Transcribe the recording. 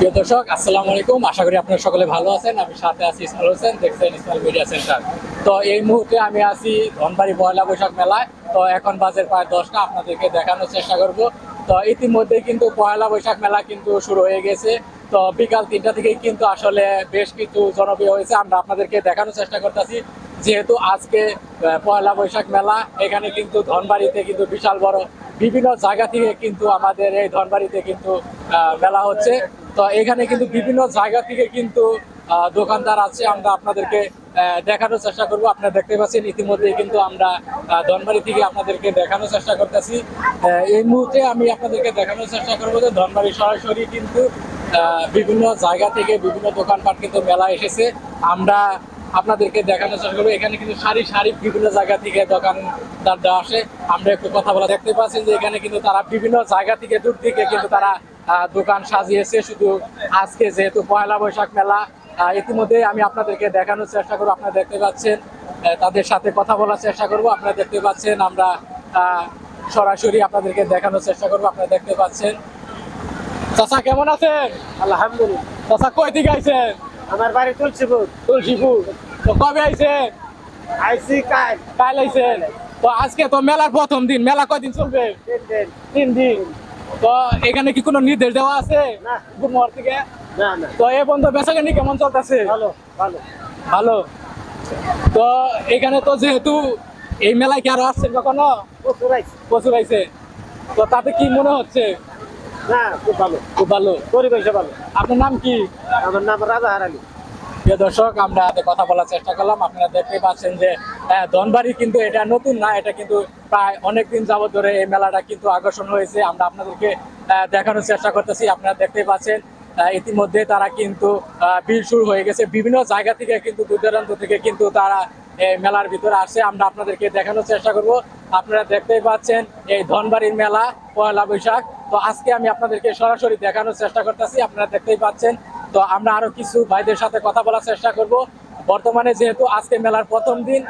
প্রিয় দর্শক, আসসালামু আলাইকুম। আশা করি আপনারা সকলে ভালো আছেন। আমি সাথে আছি ইসমাল হোসেন, দেখছেন ইসমাল মিডিয়া সেন্টার। তো এই মুহূর্তে আমি আছি ধনবাড়ি পয়লা বৈশাখ মেলায়। তো এখন বাজের প্রায় দশটা, আপনাদেরকে দেখানোর চেষ্টা করব। তো ইতিমধ্যে কিন্তু পয়লা বৈশাখ মেলা কিন্তু শুরু হয়ে গেছে। তো বিকাল তিনটা থেকেই কিন্তু আসলে বেশ কিছু জনপ্রিয় হয়েছে। আমরা আপনাদেরকে দেখানোর চেষ্টা করতেছি। যেহেতু আজকে পয়লা বৈশাখ মেলা, এখানে কিন্তু ধনবাড়িতে কিন্তু বিশাল বড় বিভিন্ন জায়গা থেকে কিন্তু আমাদের এই ধনবাড়িতে কিন্তু মেলা হচ্ছে। তো এখানে কিন্তু বিভিন্ন জায়গা থেকে কিন্তু দোকানদার আছে। আমরা আপনাদেরকে দেখানোর চেষ্টা করব। আপনারা দেখতে পাচ্ছেন ইতিমধ্যে কিন্তু আমরা ধনবাড়ি থেকে আপনাদেরকে দেখানোর চেষ্টা করতেছি। এই মুহূর্তে আমি আপনাদেরকে দেখানোর চেষ্টা করব যে ধনবাড়ি সরাসরি কিন্তু বিভিন্ন জায়গা থেকে বিভিন্ন দোকানপাট কিন্তু মেলা এসেছে। আমরা আপনাদেরকে দেখানোর চেষ্টা করব। এখানে কিন্তু সারি সারি বিভিন্ন জায়গা থেকে দোকানদাররা আসে। আমরা একটু কথা বলা দেখতে পাচ্ছি যে এখানে কিন্তু তারা বিভিন্ন জায়গা থেকে দূর থেকে কিন্তু তারা দোকান সাজিয়েছে। শুধু আজকে যেহেতু পয়লা বৈশাখ মেলা আহ, ইতিমধ্যে আমি আপনাদেরকে দেখানোর চেষ্টা করব। আপনারা দেখতে পাচ্ছেন তাদের সাথে কথা বলার চেষ্টা করব। আপনারা দেখতে পাচ্ছেন আমরা সরাসরি আপনাদেরকে দেখানোর চেষ্টা করব। আপনারা দেখতে পাচ্ছেন। চাচা কেমন আছেন? আলহামদুলিল্লাহ। চাচা কই থেকে আইছেন? আমার বাড়ি তুলসীপুর। তুলসীপুর। তো কবে আইছেন? আইসি কাল। কাল আইছেন। তো আজকে তো মেলার প্রথম দিন। মেলা কয়দিন চলবে? তিন দিন। তিন দিন। তো এখানে কি কোনো নির্দেশ দেওয়া আছে? না। থেকে? তো এ বন্ধু বেচাকেনি কেমন চলতেছে? ভালো ভালো। ভালো। তো এখানে তো যেহেতু এই মেলায় কি আরও আসছেন কখনো? প্রচুর আইছে। তো তাতে কি মনে হচ্ছে? না খুব ভালো। খুব ভালো। আপনার নাম কি? আমার নাম রাজা হারালি। প্রিয় দর্শক আমরা কথা বলার চেষ্টা করলাম। আপনারা দেখতে পাচ্ছেন যে ধনবাড়ি কিন্তু এটা নতুন না, এটা কিন্তু প্রায় অনেক দিন যাবত ধরে এই মেলাটা কিন্তু আকর্ষণ হয়েছে। আমরা আপনাদেরকে দেখানোর চেষ্টা করতেছি, আপনারা দেখতে পাচ্ছেন। ইতিমধ্যে তারা কিন্তু ভিড় শুরু হয়ে গেছে। বিভিন্ন জায়গা থেকে কিন্তু দূর দূরান্ত থেকে কিন্তু তারা মেলার ভিতরে আসে আমরা আপনাদেরকে দেখানোর চেষ্টা করব। আপনারা দেখতেই পাচ্ছেন এই ধনবাড়ির মেলা, পয়লা বৈশাখ। তো আজকে আমি আপনাদেরকে সরাসরি দেখানোর চেষ্টা করতেছি, আপনারা দেখতেই পাচ্ছেন। তো আমরা আরও কিছু ভাইদের সাথে কথা বলার চেষ্টা করব। বর্তমানে যেহেতু আজকে মেলার প্রথম দিন